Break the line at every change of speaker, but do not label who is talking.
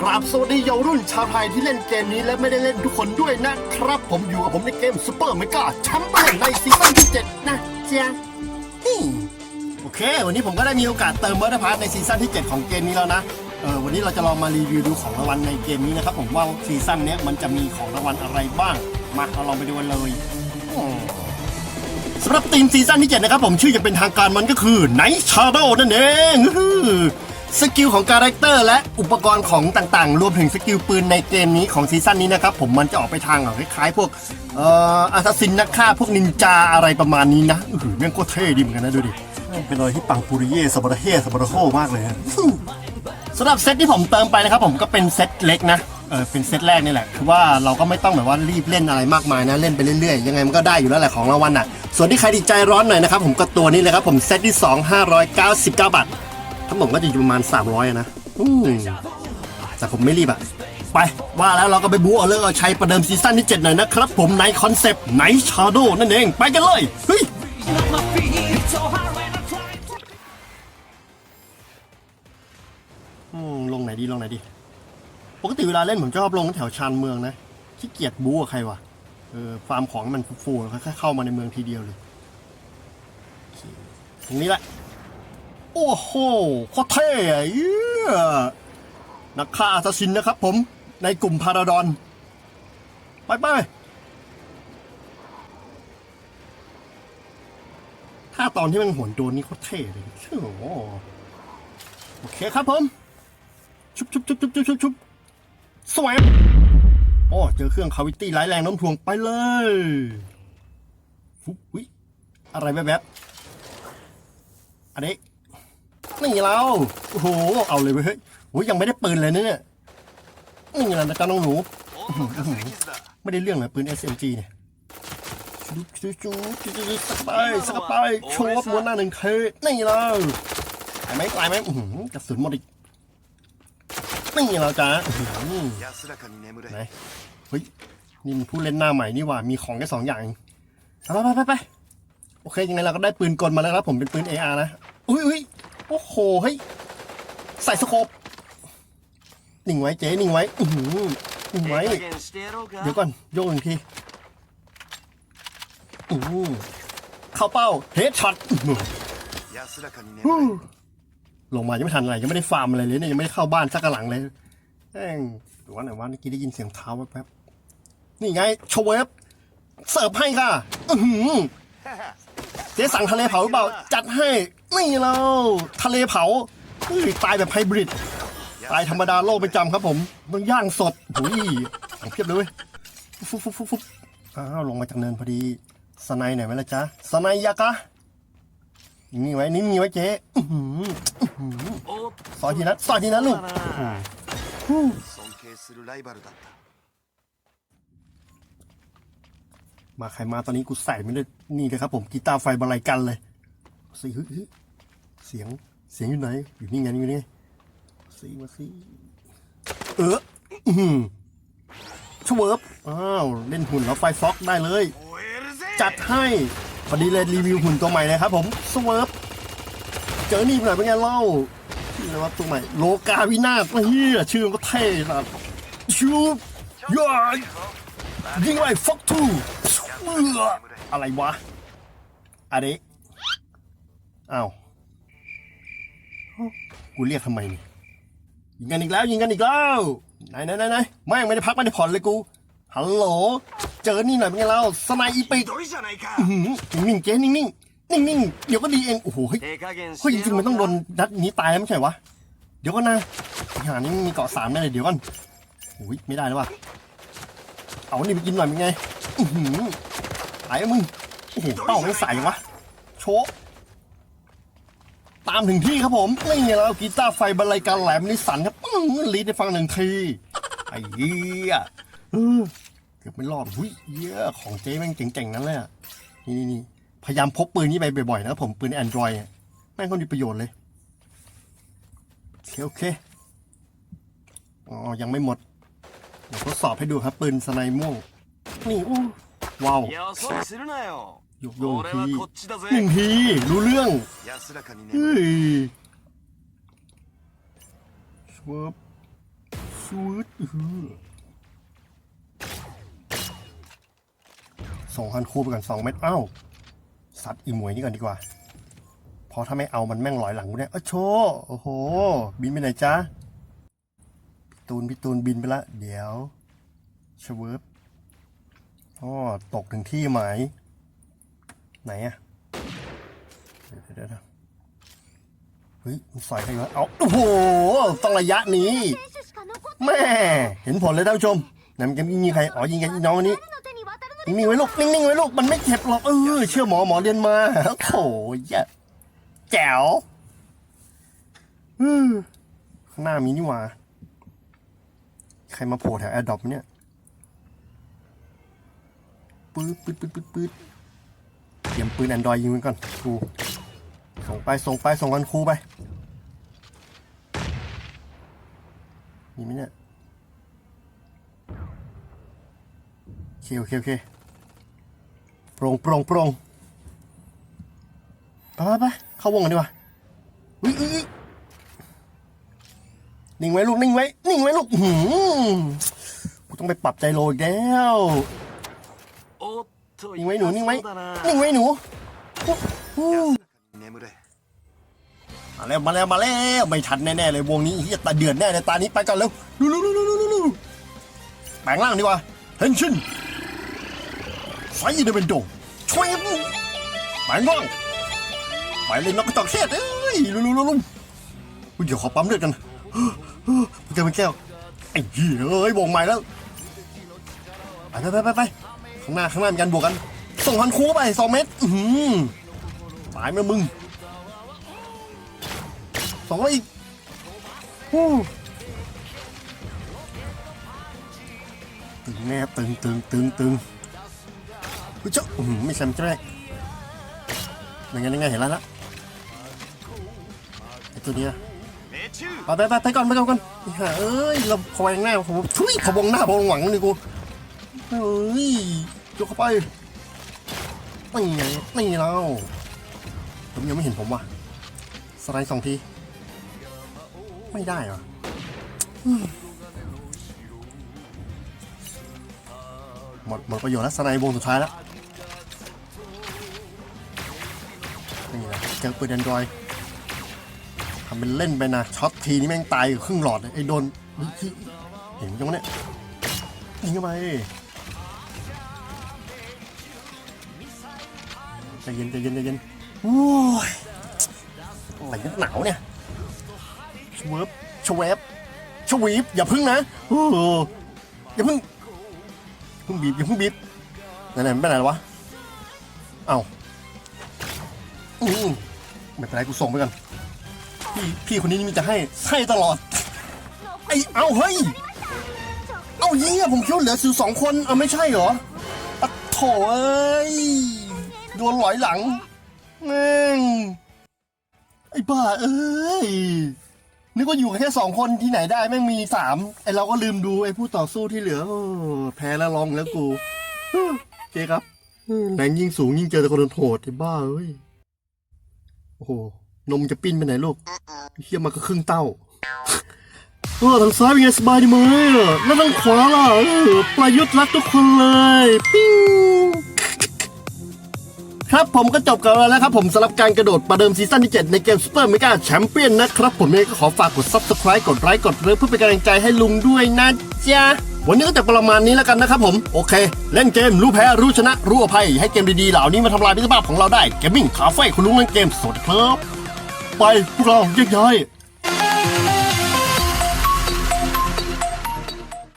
กราบสวัสดีเยาวรุ่นชาวไทยที่เล่นเกมนี้และไม่ได้เล่นทุกคนด้วยนะครับ ผมอยู่กับผมในเกมซูเปอร์เมกาแชมเปี้ยนในซีซั่นที่ 7 นะจ๊ะโอเค วันนี้ผมก็ได้มีโอกาสเติมเมอร์พาร์ทในซีซั่นที่ 7 ของเกมนี้แล้วนะเออวันนี้เราจะลองมารีวิวดูของรางวัลในเกมนี้นะครับผมว่าซีซั่นนี้มันจะมีของรางวัลอะไรบ้าง มาเราลองไปดูกันเลยสำหรับทีมซีซั่นที่ 7 นะครับผมชื่ออย่างเป็นทางการมันก็คือ Night Shadow นั่นเองอ สกิลของคาแรคเตอร์และอุปกรณ์ของต่างๆ รวมถึงสกิลปืนในเกมนี้ของซีซั่นนี้นะครับ ผมมันจะออกไปทางแบบคล้ายๆ พวกเอ่ออาซาซินนักฆ่าพวกนินจาอะไรประมาณนี้นะอือหือแม่งโคตรเท่ดีเหมือนกันนะดูดิเป็นอะไรที่ปังปุริเย่สบาระเฮสบาระโฮมากเลยฮะสำหรับเซตที่ผมเติมไปนะครับผมก็เป็นเซตเล็กนะเออเป็นเซตแรกนี่แหละคือว่าเราก็ไม่ต้องแบบว่ารีบเล่นอะไรมากมายนะเล่นไปเรื่อยๆยังไงมันก็ได้อยู่แล้วแหละของรางวัลอะส่วนที่ใครดีใจร้อนหน่อยนะครับผมก็ตัวนี้เลยครับผมเซตที่ 2 599 บาท ทั้งหมดก็จะอยู่ประมาณ 300อะนะอืมแต่ผมไม่รีบอะไป ว่าแล้วเราก็ไปบูเอาเลิกเอาชัยประเดิมซีซั่นที่ 7 หน่อยนะครับผมในคอนเซปต์ไนท์ชาร์โดนั่นเอง ไปกันเลย เฮ้ย อืม ลงไหนดี ลงไหนดี ปกติเวลาเล่นผมชอบลงแถวชานเมืองนะขี้เกียจบู๊กับใครวะเออฟาร์มของให้มันฟูๆแล้วค่อยๆเข้ามาในเมืองทีเดียวเลยโอเคตรงนี้แหละ โอ้โหโคตรเท่เยนักฆ่าอาซาซินนะครับผมในกลุ่มพาราดอน ไปไปถ้าตอนที่มันหวนโดนนี่โคตรเท่เลยโอ้โหโอเคครับผม ชุบชุบชุบชุบชุบชุบชุบสวยโอ้เจอเครื่องคาวิตี้ร้ายแรงน้มถ่วงไปเลยฟุ๊บวิอะไรแบบแบบๆอันนี้ นี่เราโอ้โหเอาเลยเว้ยโอ้ยยังไม่ได้ปืนเลยเนี่ยนี่แหละนะจ๊ะน้องหนูไม่ได้เรื่องเลยปืน SMG เนี่ยจุ๊บจุ๊บจุ๊บจุ๊บสักไปสักไปโชว์บนหน้าหนึ่งเคนี่เราตายไหมตายไหมกระสุนหมดอีกนี่เราจ้าไหนเฮ้ยนี่ผู้เล่นหน้าใหม่นี่ว่ามีของแค่สองอย่างไปไปไปโอเคยังไงเราก็ได้ปืนกลมาแล้วครับผมเป็นปืน AR นะอุ้ยอุ้ย โอ้โหเฮ้ยใส่สโคปหนิงไว้เจ๊หนิงไว้อือหือหนิงไว้ เดี๋ยวก่อนโยกหนึ่งทีอือเข้าเป้าเฮดช็อตลงมายังไม่ทันอะไรยังไม่ได้ฟาร์มอะไรเลยเนี่ยยังไม่ได้เข้าบ้านสักหลังเลยแองหรือว่าไหนว่าเมื่อกี้ได้ยินเสียงเท้าแป๊บนี่ไงโชว์เวฟเสิร์ฟให้ค่ะ อือหือ จ๊สั่งทะเลเผาหรือเปล่า จัดให้ นี่เราทะเลเผาเฮ้ยตายแบบไฮบริด ตายธรรมดาโลกประจำครับผมต้องย่างสดโอ้ยของเพียบเลยเว้ยฟุบฟุบฟุบฟุบอ้าวลงมาจากเนินพอดี สไนด์ไหนไหมล่ะจ๊ะสไนด์ยากะนี่งๆไว้นี่งๆไว้เจ๊อื้อหือ
おっ
ซอยทีนะซอยทีนะลูก
尊敬するライバルだった
มาใครมาตอนนี้กูใส่ไม่ได้นี่เลยครับผมกีตาร์ไฟบรายกันเลยสีเสียงเสียงอยู่ไหน อยู่นี่ไงอยู่นี่สีมาสีเออชเวิร์ฟอ้าวเล่นหุ่นแล้วไฟฟ็อกได้เลย จัดให้พอดีเลยรีวิวหุ่นตัวใหม่นะครับผมสเวิร์ฟเจอนี่หน่อเป็นไงเล่านะครับตัวใหม่โลกาวินาศเฮียชื่อมันก็เท่สัสชูยอยยิงไว้ฟ็อกทู อะไรวะ อันนี้อ้าวกูเรียกทำไมนี่ยิงกันอีกแล้วยิงกันอีกแล้วไหนไหนไหนไหนไม่ไม่ได้พักไม่ได้ผ่อนเลยกูฮัลโหลเจอนี่หน่อยเป็นไงเราสนา
ย
อีปิกนิ่งเจ๊นิ่งนิ่งนิ่งนิ่งเดี๋ยวก็ดีเองโอ้โหเฮ้ยเฮ้ยจริงๆมันต้องโดนนัดนี้ตายไม่ใช่วะเดี๋ยวก็นะอย่างนี้มีเกาะสามแน่เลยเดี๋ยวก่อนโอ้ยไม่ได้แล้วว่ะเอาหนี่ไปกินหน่อยเป็นไงอือหือายมึง โอ้โห เป้าไม่ใส่วะ โชะตามถึงที่ครับผมนี่ไงแล้วกีตาร์ไฟบรรลัยการแหลมนิสันครับปึ้งลีดให้ฟังหนึ่งที ไอ้เหี้ยเออเกือบไม่รอดหุ้ยเหี้ยของเจ๊แม่งเจ๋งๆ นั้นเลยอะนี่นี่นี่พยายามพกปืนนี้ไปบ่อยๆ นะครับผม ปืนแอนดรอยแม่งก็มีประโยชน์เลย โอเคโอเคอ๋อ ยังไม่หมด เดี๋ยวทดสอบให้ดูครับ ปืนสไนม่วงนี่อู้ ว้าวยกโยง
พี
หนึ่งพีรู้เรื่องเฮ้ยสวบสวดฮือสองพันคูไปกันสองเม็ดอ้าสัตว์อีมวยนี่ก่อนดีกว่าพอถ้าไม่เอามันแม่งลอยหลังกูเนี่ยอ้โชโอ้โห บินไปไหนจ้าตูนพี่ตูนบินไปละ เดี๋ยวชเวิร์ฟ อ๋อตกถึงที่หมาย ไหนอะเดี๋ยวเดี๋ยวเฮ้ยมันใส่ใครแล้วเอาโอ้โหตระยะนี้แม่เห็นผลเลยท่านผู้ชมนำแกยิงใครอ๋อยิงกันน้องคนนี้นิ่งๆไว้ลูกนิ่งๆไว้ลูกมันไม่เจ็บหรอกเออเชื่อหมอหมอเรียนมาโอ้โหแจ๋วข้างหน้ามีนี่ว่า ใครมาโผล่แถวแอร์ดอปเนี่ยืดปืดปืดปืดเตรียมปืนแอนดรอยยิงมันก่อนครูส่งไปส่งไปส่งกันครูไปมีไหมเนี่ยโอเคโอเคโอเคโปร่งโปร่งโปร่งไปไปไปเข้าวงกันดีกว่าอุ้ยนิ่งไว้ลูกนิ่งไว้นิ่งไว้ลูกหืมกูต้องไปปรับใจโลอีกแล้ว นิ่งไว้หนูนิ่งไว้นิ่งไว้หนูมาแล้วมาแล้วมาแล้วไม่ทันแน่ๆเลยวงนี้เฮียตาเดือดแน่เลยตานี้ไปก่อนเร็วลุลุลุลุลุลุแปลงร่างดีกว่าเฮนชินไฟเดเวนโดช่วยแปลงร่างไปเลยนกกระจอกเทศเอ้ยลุลุลุลุเดี๋ยวขอปั๊มเลือดกันมันแก้วมันแก้วไอ้เหี้ยเอ้ยวงใหม่แล้วไปไปไปไปางหน้าข้างหน้ามีการบวกกันส่งพันคูไปสองเมตรอื้อหือตายไหมมึงสองร้อยอีกฮู้ตึงแน่ตึงตึงตึงตึงเฮ้ยเจ้าไม่ใช่ไม่ใช่ยังไงยังไงเห็นแล้วละไอตัวเนี้ยไปไปไปไปก่อนไปก่อนก่อนเอ้ยเราพอวงหน้าผมทุยพอวงหน้าพอวงหลังนี่กูเฮ้ย ยกเข้าไปนี่ไงนี่เราผมยังไม่เห็นผมว่ะสไลด์สองที ไม่ได้เหรอหมดหมดประโยชน์แล้วสไนด์วงสุดท้ายแล้วนี่นะเจอปืนแอนดรอยทำเป็นเล่นไปนะช็อตทีนี่แม่งตายครึ่งหลอดเลยไอ้โดนเฮ้ยเฮ้ยเห็นจังวะเนี่ยยิงเข้าไป ใจเย็นใจเย็นใจเย็นโอ้ยอะไรนักหนาวเนี่ยชเวฟชเวฟชวีฟอย่าพึ่งนะโอ้โหอย่าพึ่งเพึ่งบีบอย่าพึ่งบีบไหนๆมันไปไหนแล้ววะเอ้าอืมไม่เป็นไรกูส่งไปก่อนพี่พี่คนนี้นี่มีจะให้ให้ตลอดไอ้เอ้าเฮ้ยเอ้ายิงอะผมคิดว่าเหลือสิวสองคนเอาไม่ใช่เหรอปะโถเอ้ย โดนหลอยหลัง แม่ง ไอ้บ้าเอ้ย นึกว่าอยู่แค่สองคนที่ไหนได้แม่งมีสามไอเราก็ลืมดูไอ้ผู้ต่อสู้ที่เหลือโอ้แพ้แล้วลองแล้วกูโอเคครับแรงยิ่งสูงยิ่งเจอแต่คนโหดไอ้บ้าเอ้ย โอ้โห นมจะปิ้นไปไหนลูกเฮียมาก็ครึ่งเต้าเออทางซ้ายเป็นไงสบายดีไหมอะแล้วทางขวาล่ะประยุทธ์รักทุกคนเลย ปิ้ง ครับผมก็จบกันแล้วนะครับผมสำหรับการกระโดดประเดิมซีซั่นที่ 7 ในเกมซูเปอร์เมกาแชมเปี้ยนนะครับผมเองก็ขอฝากกด Subscribe กดไลค์กดเลิฟเพื่อเป็นกำลังใจให้ลุงด้วยนะจ๊ะ วันนี้ก็แต่ประมาณนี้แล้วกันนะครับผม โอเค เล่นเกม รู้แพ้รู้ชนะ รู้อภัย ให้เกมดีๆเหล่านี้มาทำลายมิตรภาพของเราได้เกมมิ่งคาเฟ่คุณลุงเล่นเกมสดครับ ไปพวกเราแยกย้าย